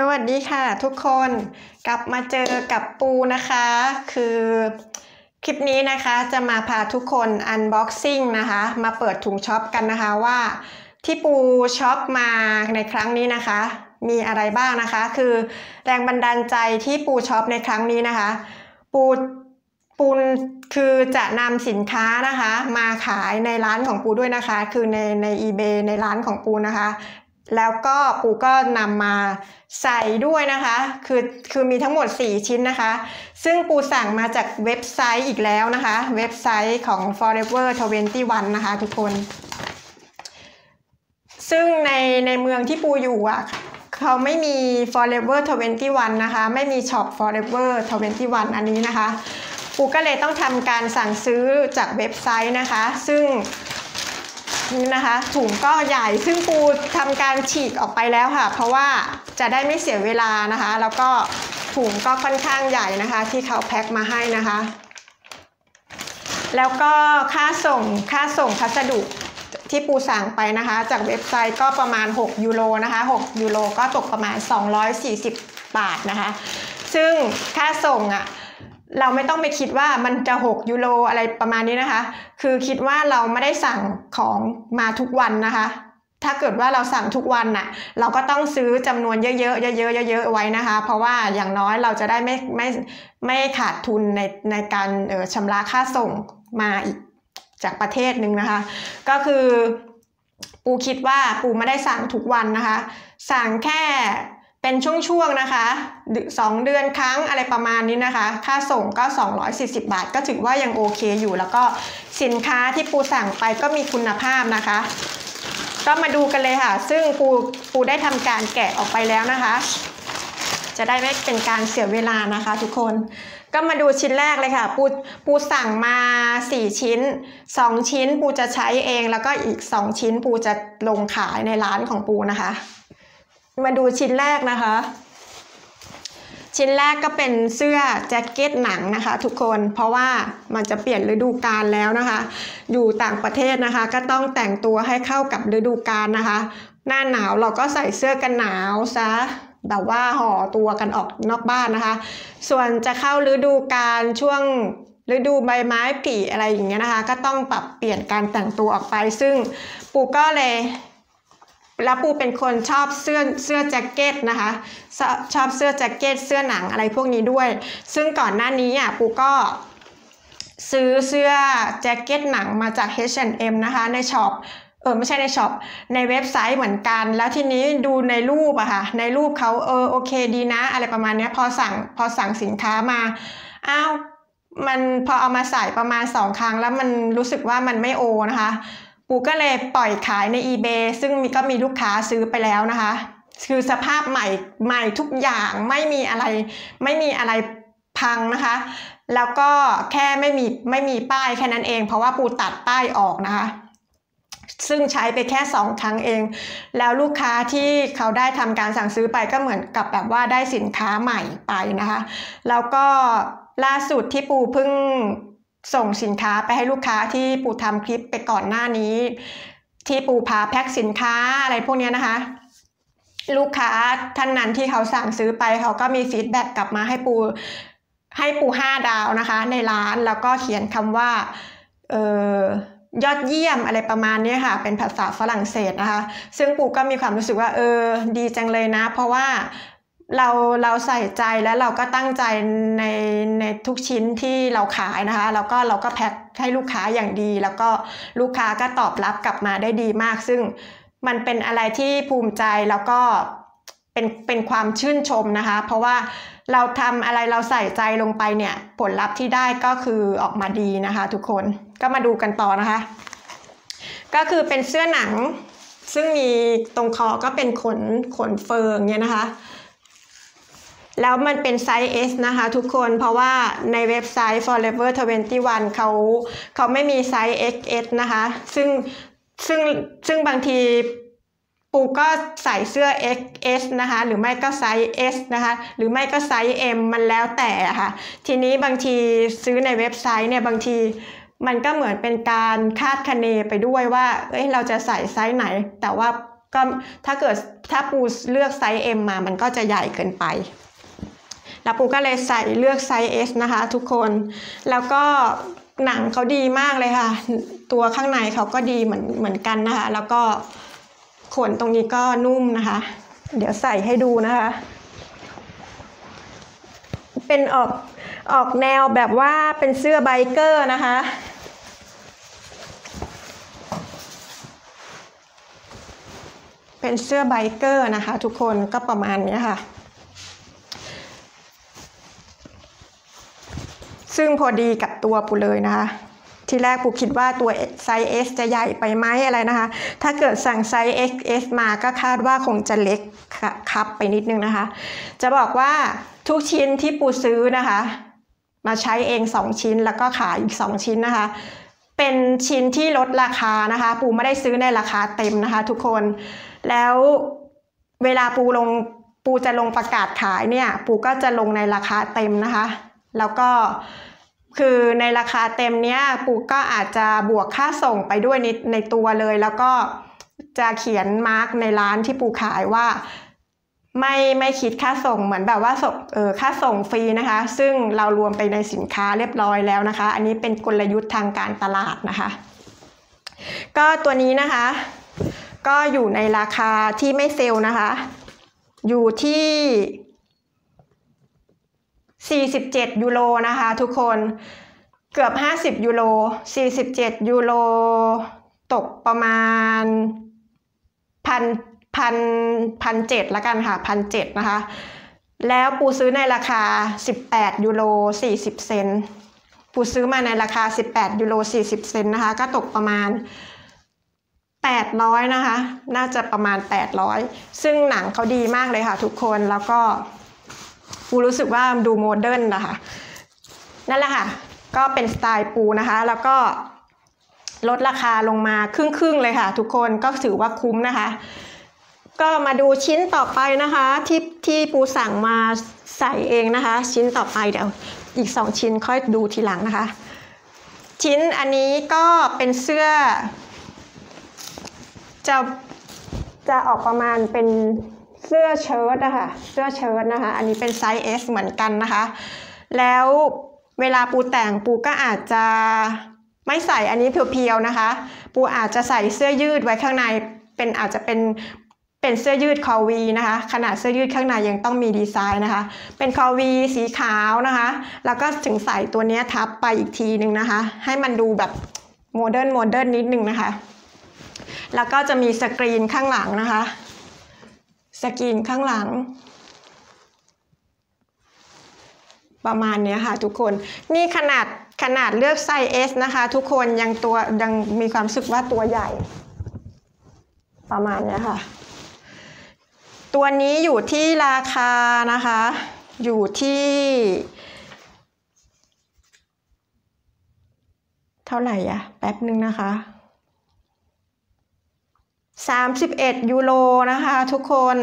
สวัสดีค่ะทุกคนกลับมาเจอกับปูนะคะ คือคลิปนี้นะคะจะมาพาทุกคนอันบ็อกซิ่งนะคะ มาเปิดถุงช็อปกันนะคะว่าที่ปูช็อปมาในครั้งนี้นะคะ มีอะไรบ้างนะคะ คือแรงบันดาลใจที่ปูช็อปในครั้งนี้นะคะ ปูปูคือจะนำสินค้านะคะ มาขายในร้านของปูด้วยนะคะ คือในใน eBay ในร้านของปูนะคะ แล้วก็ปูก็นำมาใส่ด้วยนะคะ คือคือมีทั้งหมด 4 ชิ้นนะคะ ซึ่งปูสั่งมาจากเว็บไซต์อีกแล้วนะคะ เว็บไซต์ของ Forever 21 นะคะทุกคน ซึ่งในในเมืองที่ปูอยู่อะเขาไม่มี Forever 21 นะคะ ไม่มีช็อป Forever 21 อันนี้นะคะ ปูก็เลยต้องทำการสั่งซื้อจากเว็บไซต์นะคะ ซึ่ง นี่นะคะ ถุงก็ใหญ่ซึ่งปูทำการฉีกออกไปแล้วค่ะ เพราะว่าจะได้ไม่เสียเวลานะคะ แล้วก็ถุงก็ค่อนข้างใหญ่นะคะ ที่เขาแพ็คมาให้นะคะ แล้วก็ค่าส่งค่าส่งพัสดุที่ปูสั่งไปนะคะ จากเว็บไซต์ก็ประมาณ 6 ยูโรนะคะ6ยูโรก็ตกประมาณ 240 บาทนะคะ ซึ่งค่าส่งอะ่ะ เราไม่ต้องไปคิดว่ามันจะ 6 ยูโรอะไรประมาณนี้นะคะ คือคิดว่าเราไม่ได้สั่งของมาทุกวันนะคะ ถ้าเกิดว่าเราสั่งทุกวันน่ะ เราก็ต้องซื้อจำนวนเยอะๆ เยอะๆ เยอะๆ ไว้นะคะ เพราะว่าอย่างน้อยเราจะได้ไม่ไม่ไม่ขาดทุนในในการชำระค่าส่งมาอีกจากประเทศหนึ่งนะคะ ก็คือปูคิดว่าปูไม่ได้สั่งทุกวันนะคะ สั่งแค่ เป็นช่วงๆนะคะสองเดือนครั้งอะไรประมาณนี้นะคะ ค่าส่งก็ 240 บาท ก็ถือว่ายังโอเคอยู่ แล้วก็สินค้าที่ปูสั่งไปก็มีคุณภาพนะคะ ก็มาดูกันเลยค่ะ ซึ่งปูปูได้ทำการแกะออกไปแล้วนะคะ จะได้ไม่เป็นการเสียเวลานะคะทุกคนก็มาดูชิ้นแรกเลยค่ะ ปูปูสั่งมา 4 ชิ้น 2 ชิ้นปูจะใช้เองแล้วก็อีก 2 ชิ้นปูจะลงขายในร้านของปูนะคะ มาดูชิ้นแรกนะคะ ชิ้นแรกก็เป็นเสื้อแจ็คเก็ตหนังนะคะ ทุกคนเพราะว่ามันจะเปลี่ยนฤดูกาลแล้วนะคะ อยู่ต่างประเทศนะคะ ก็ต้องแต่งตัวให้เข้ากับฤดูกาลนะคะ หน้าหนาวเราก็ใส่เสื้อกันหนาวซะแบบว่าห่อตัวกันออกนอกบ้านนะคะ ส่วนจะเข้าฤดูกาลช่วงฤดูใบไม้ผลิอะไรอย่างเงี้ยนะคะ ก็ต้องปรับเปลี่ยนการแต่งตัวออกไป ซึ่งปูก็เลย แล้วปูเป็นคนชอบเสื้อเสื้อแจ็คเก็ตนะคะชชอบเสื้อแจ็คเก็ตเสื้อหนังอะไรพวกนี้ด้วย ซึ่งก่อนหน้านี้อะปูก็ซื้อเสื้อแจ็คเก็ตหนังมาจาก H&M นะคะในช็อปเออไม่ใช่ในช็อปในเว็บไซต์เหมือนกัน แล้วทีนี้ดูในรูปอะค่ะในรูปเขาเออโอเคดีนะ อะไรประมาณนี้พอสั่งพอสั่งสินค้ามาอ้าวมันพอเอามาใส่ประมาณสองครั้งแล้วมันรู้สึกว่ามันไม่โอนะคะ ปูก็เลยปล่อยขายใน eBay ซึ่งก็มีลูกค้าซื้อไปแล้วนะคะ คือสภาพใหม่ใหม่ทุกอย่างไม่มีอะไรไม่มีอะไรพังนะคะ แล้วก็แค่ไม่มีไม่มีป้ายแค่นั้นเอง เพราะว่าปูตัดป้ายออกนะคะ ซึ่งใช้ไปแค่สองครั้งเอง แล้วลูกค้าที่เขาได้ทำการสั่งซื้อไปก็เหมือนกับแบบว่าได้สินค้าใหม่ไปนะคะ แล้วก็ล่าสุดที่ปูเพิ่ง ส่งสินค้าไปให้ลูกค้าที่ปูทำคลิปไปก่อนหน้านี้ ที่ปูพาแพ็คสินค้าอะไรพวกนี้นะคะ ลูกค้าท่านนั้นที่เขาสั่งซื้อไปเขาก็มีฟีดแบ็กกลับมาให้ปูให้ปูห้าดาวนะคะ ในร้านแล้วก็เขียนคำว่าเออยอดเยี่ยมอะไรประมาณนี้ค่ะ เป็นภาษาฝรั่งเศสนะคะ ซึ่งปูก็มีความรู้สึกว่าเออดีจังเลยนะ เพราะว่า เราเราใส่ใจและเราก็ตั้งใจในในทุกชิ้นที่เราขายนะคะแล้วก็เราก็แพ็คให้ลูกค้าอย่างดี แล้วก็ลูกค้าก็ตอบรับกลับมาได้ดีมาก ซึ่งมันเป็นอะไรที่ภูมิใจแล้วก็เป็นเป็นความชื่นชมนะคะ เพราะว่าเราทำอะไรเราใส่ใจลงไปเนี่ย ผลลัพธ์ที่ได้ก็คือออกมาดีนะคะ ทุกคนก็มาดูกันต่อนะคะ ก็คือเป็นเสื้อหนังซึ่งมีตรงคอก็เป็นขนขนเฟิงเนี่ยนะคะ แล้วมันเป็นไซส์ S นะคะทุกคนเพราะว่าในเว็บไซต์ Forever 21 เขาเขาไม่มีไซส์ XS นะคะ ซึ่งซึ่งซึ่งบางทีปูก็ใส่เสื้อ XS นะคะ หรือไม่ก็ไซส์ S นะคะ หรือไม่ก็ไซส์ M มันแล้วแต่ค่ะ ทีนี้บางทีซื้อในเว็บไซต์เนี่ยบางทีมันก็เหมือนเป็นการคาดคะเนไปด้วยว่า เอ้ย เราจะใส่ไซส์ไหน แต่ว่าก็ถ้าเกิดถ้าปูเลือกไซส์ M มา มันก็จะใหญ่เกินไป แล้วปูก็เลยใส่เลือกไซส์ S นะคะทุกคน แล้วก็หนังเขาดีมากเลยค่ะ ตัวข้างในเขาก็ดีเหมือนเหมือนกันนะคะ แล้วก็ขนตรงนี้ก็นุ่มนะคะ เดี๋ยวใส่ให้ดูนะคะ เป็นออกออกแนวแบบว่าเป็นเสื้อไบเกอร์นะคะเป็นเสื้อไบเกอร์นะคะ ทุกคนก็ประมาณนี้ค่ะ ซึ่งพอดีกับตัวปูเลยนะคะ ที่แรกปูคิดว่าตัวไซส์ S จะใหญ่ไปไหมอะไรนะคะ ถ้าเกิดสั่งไซส์ XS มาก็คาดว่าคงจะเล็กครับไปนิดนึงนะคะ จะบอกว่าทุกชิ้นที่ปูซื้อนะคะ มาใช้เอง 2 ชิ้นแล้วก็ขายอีก 2 ชิ้นนะคะเป็นชิ้นที่ลดราคานะคะ ปูไม่ได้ซื้อในราคาเต็มนะคะ ทุกคน แล้วเวลาปูลงปูจะลงประกาศขายเนี่ย ปูก็จะลงในราคาเต็มนะคะ แล้วก็คือในราคาเต็มเนี้ยปูก็อาจจะบวกค่าส่งไปด้วยในในตัวเลย แล้วก็จะเขียนมาร์กในร้านที่ปูขายว่าไม่ไม่คิดค่าส่งเหมือนแบบว่าส่งเออค่าส่งฟรีนะคะ ซึ่งเรารวมไปในสินค้าเรียบร้อยแล้วนะคะ อันนี้เป็นกลยุทธ์ทางการตลาดนะคะ ก็ตัวนี้นะคะ ก็อยู่ในราคาที่ไม่เซลล์นะคะ อยู่ที่ 47 ยูโรนะคะ ทุกคนเกือบ 50 ยูโร 47 ยูโร ตกประมาณพันพันพันเจ็ดละกันค่ะพันเจ็ดนะคะ แล้วปูซื้อในราคา 18 ยูโร 40 เซนปูซื้อมาในราคา 18 ยูโร 40 เซนนะคะ ก็ตกประมาณ 800 นะคะ น่าจะประมาณ 800 ซึ่งหนังเขาดีมากเลยค่ะทุกคนแล้วก็ ปูรู้สึกว่าดูโมเดิร์นนะคะนั่นแหละค่ะ ก็เป็นสไตล์ปูนะคะ แล้วก็ลดราคาลงมาครึ่งๆเลยค่ะ ทุกคนก็ถือว่าคุ้มนะคะ ก็มาดูชิ้นต่อไปนะคะที่ที่ปูสั่งมาใส่เองนะคะ ชิ้นต่อไปเดี๋ยวอีกสองชิ้นค่อยดูทีหลังนะคะ ชิ้นอันนี้ก็เป็นเสื้อ จะจะออกประมาณเป็น เสื้อเชิ้ตนะคะเสื้อเชิ้ตนะคะ อันนี้เป็นไซส์ S เหมือนกันนะคะ แล้วเวลาปูแต่งปูก็อาจจะไม่ใส่อันนี้เพียวๆนะคะ ปูอาจจะใส่เสื้อยืดไว้ข้างในเป็นอาจจะเป็นเป็นเสื้อยืดคอวีนะคะ ขนาดเสื้อยืดข้างในยังต้องมีดีไซน์นะคะ เป็นคอวีสีขาวนะคะ แล้วก็ถึงใส่ตัวนี้ทับไปอีกทีหนึ่งนะคะ ให้มันดูแบบโมเดิร์นโมเดิร์นนิดนึงนะคะ แล้วก็จะมีสกรีนข้างหลังนะคะ สกรีนข้างหลัง ประมาณนี้ค่ะทุกคน นี่ขนาดขนาดเลือกไซส์ S นะคะ ทุกคนยังตัวยังมีความรู้สึกว่าตัวใหญ่ ประมาณนี้ค่ะ ตัวนี้อยู่ที่ราคานะคะ อยู่ที่เท่าไหร่อะแป๊บหนึ่งนะคะ 31 ยูโรนะคะทุกคน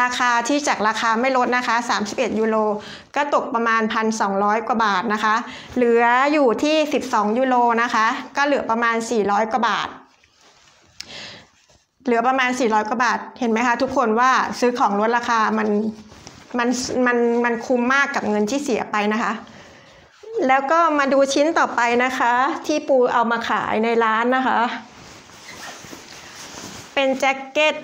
ราคาที่จากราคาไม่ลดนะคะ 31 ยูโร ก็ตกประมาณ 1,200 กว่าบาทนะคะ เหลืออยู่ที่ 12 ยูโรนะคะ ก็เหลือประมาณ 400 กว่าบาท เหลือประมาณ 400 กว่าบาท เห็นไหมคะทุกคนว่าซื้อของลดราคา มัน มัน มัน มันคุ้มมากกับเงินที่เสียไปนะคะ แล้วก็มาดูชิ้นต่อไปนะคะ ที่ปูเอามาขายในร้านนะคะ เป็นแจ็คเก็ต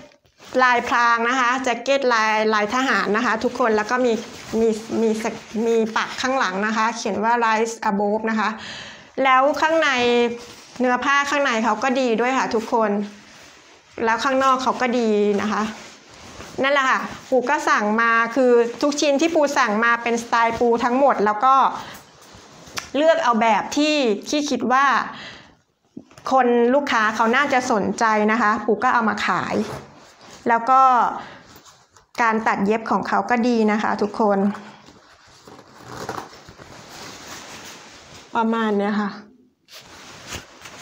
ลายพรางนะคะแจ็คเก็ตลายลายทหารนะคะ ทุกคนแล้วก็มีมีมีมีปักข้างหลังนะคะ เขียนว่า rise above นะคะ แล้วข้างในเนื้อผ้าข้างในเขาก็ดีด้วยค่ะทุกคน แล้วข้างนอกเขาก็ดีนะคะนั่นแหละค่ะ ปูก็สั่งมาคือทุกชิ้นที่ปูสั่งมาเป็นสไตล์ปูทั้งหมด แล้วก็เลือกเอาแบบที่ที่คิดว่า คนลูกค้าเขาน่าจะสนใจนะคะปูก็เอามาขาย แล้วก็การตัดเย็บของเขาก็ดีนะคะ ทุกคน ประมาณเนี้ยค่ะ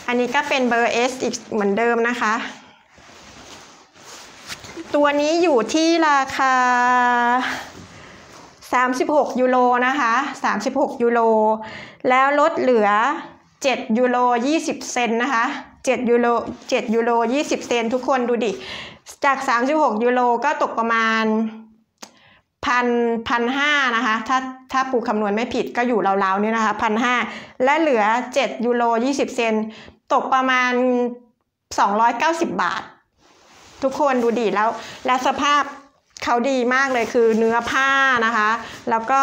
อันนี้ก็เป็นเบอร์ S อีกเหมือนเดิมนะคะ ตัวนี้อยู่ที่ราคา 36 ยูโรนะคะ 36 ยูโรแล้วลดเหลือ 7ยูโร20 เซนนะคะ7ยูโร7ยูโร20 เซนทุกคนดูดิ จาก 36ยูโรก็ตกประมาณพันพันห้านะคะถ้าถ้าปูคำนวณไม่ผิดก็อยู่ราวๆนี่นะคะพันห้าและเหลือ 7 ยูโร 20 เซนตกประมาณ 290 บาท ทุกคนดูดีแล้ว และสภาพเขาดีมากเลยคือเนื้อผ้านะคะ แล้วก็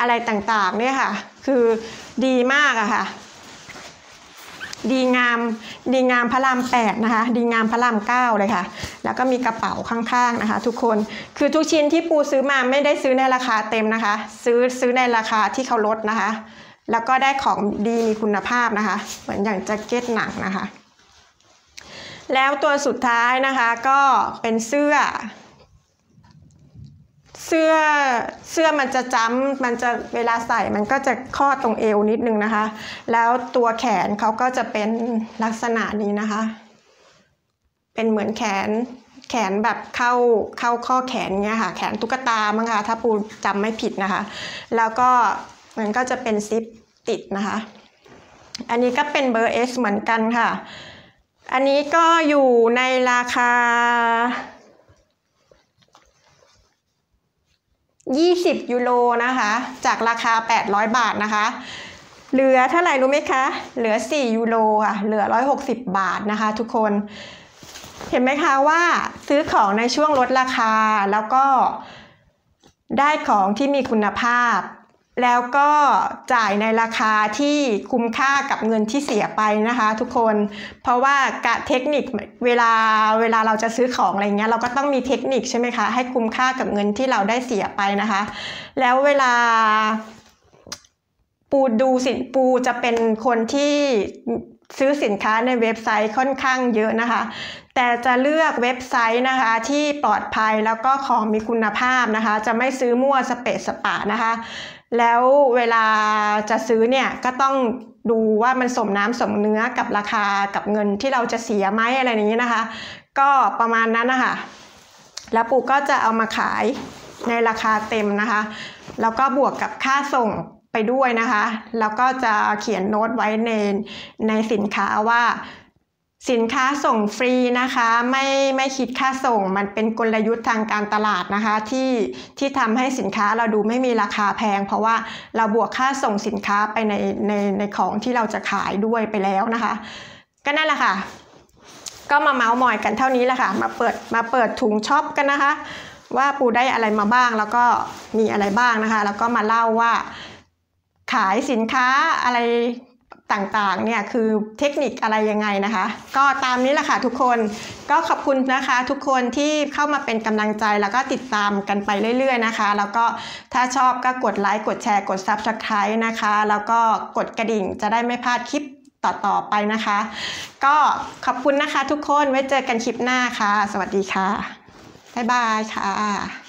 อะไรต่างๆเนี่ยค่ะ คือดีมากอะค่ะ ดีงาม ดีงามพระรามแปดนะคะ ดีงามพระรามเก้าเลยค่ะ แล้วก็มีกระเป๋าข้างๆนะคะ ทุกคน คือทุกชิ้นที่ปูซื้อมาไม่ได้ซื้อในราคาเต็มนะคะ ซื้อซื้อในราคาที่เขาลดนะคะ แล้วก็ได้ของดีมีคุณภาพนะคะ เหมือนอย่างแจ็คเก็ตหนังนะคะ แล้วตัวสุดท้ายนะคะก็เป็นเสื้อ เสื้อเสื้อมันจะจ้ำมันจะเวลาใส่มันก็จะข้อตรงเอวนิดนึงนะคะ แล้วตัวแขนเขาก็จะเป็นลักษณะนี้นะคะ เป็นเหมือนแขนแขนแบบเข้าเข้าข้อแขนเงี้ยค่ะ แขนตุ๊กตามั้งคะถ้าปูจำไม่ผิดนะคะ แล้วก็มันก็จะเป็นซิปติดนะคะ อันนี้ก็เป็นเบอร์ S เหมือนกันค่ะ อันนี้ก็อยู่ในราคา 20 ยูโรนะคะ จากราคา 800 บาทนะคะ เหลือเท่าไหร่รู้ไหมคะ เหลือ 4 ยูโรค่ะเหลือ 160 บาทนะคะทุกคน เห็นไหมคะว่าซื้อของในช่วงลดราคาแล้วก็ได้ของที่มีคุณภาพ แล้วก็จ่ายในราคาที่คุ้มค่ากับเงินที่เสียไปนะคะทุกคน เพราะว่ากะเทคนิคเวลาเวลาเราจะซื้อของอะไรเงี้ยเราก็ต้องมีเทคนิคใช่ไหมคะให้คุ้มค่ากับเงินที่เราได้เสียไปนะคะ แล้วเวลาปูดูสินปูจะเป็นคนที่ซื้อสินค้าในเว็บไซต์ค่อนข้างเยอะนะคะ แต่จะเลือกเว็บไซต์นะคะที่ปลอดภัยแล้วก็ของมีคุณภาพนะคะ จะไม่ซื้อมั่วสเปะสปะนะคะ แล้วเวลาจะซื้อเนี่ยก็ต้องดูว่ามันสมน้ำสมเนื้อกับราคากับเงินที่เราจะเสียไหมอะไรอย่างนี้นะคะ ก็ประมาณนั้นนะคะแล้วปูก็จะเอามาขายในราคาเต็มนะคะ แล้วก็บวกกับค่าส่งไปด้วยนะคะ แล้วก็จะเขียนโน้ตไว้ในในสินค้าว่า สินค้าส่งฟรีนะคะไม่ไม่คิดค่าส่งมันเป็นกลยุทธ์ทางการตลาดนะคะที่ที่ทำให้สินค้าเราดูไม่มีราคาแพง เพราะว่าเราบวกค่าส่งสินค้าไปในในในของที่เราจะขายด้วยไปแล้วนะคะ ก็นั่นแหละค่ะ ก็มาเมาส์มอยกันเท่านี้แหละค่ะมาเปิดมาเปิดถุงช็อปกันนะคะ ว่าปูได้อะไรมาบ้างแล้วก็มีอะไรบ้างนะคะ แล้วก็มาเล่าว่าขายสินค้าอะไร ต่างๆเนี่ยคือเทคนิคอะไรยังไงนะคะ ก็ตามนี้แหละค่ะทุกคนก็ขอบคุณนะคะ ทุกคนที่เข้ามาเป็นกำลังใจแล้วก็ติดตามกันไปเรื่อย ๆนะคะ แล้วก็ถ้าชอบก็กดไลค์กดแชร์กด Subscribe นะคะ แล้วก็กดกระดิ่งจะได้ไม่พลาดคลิปต่อๆไปนะคะ ก็ขอบคุณนะคะทุกคนไว้เจอกันคลิปหน้าค่ะ สวัสดีค่ะบ๊ายบายค่ะ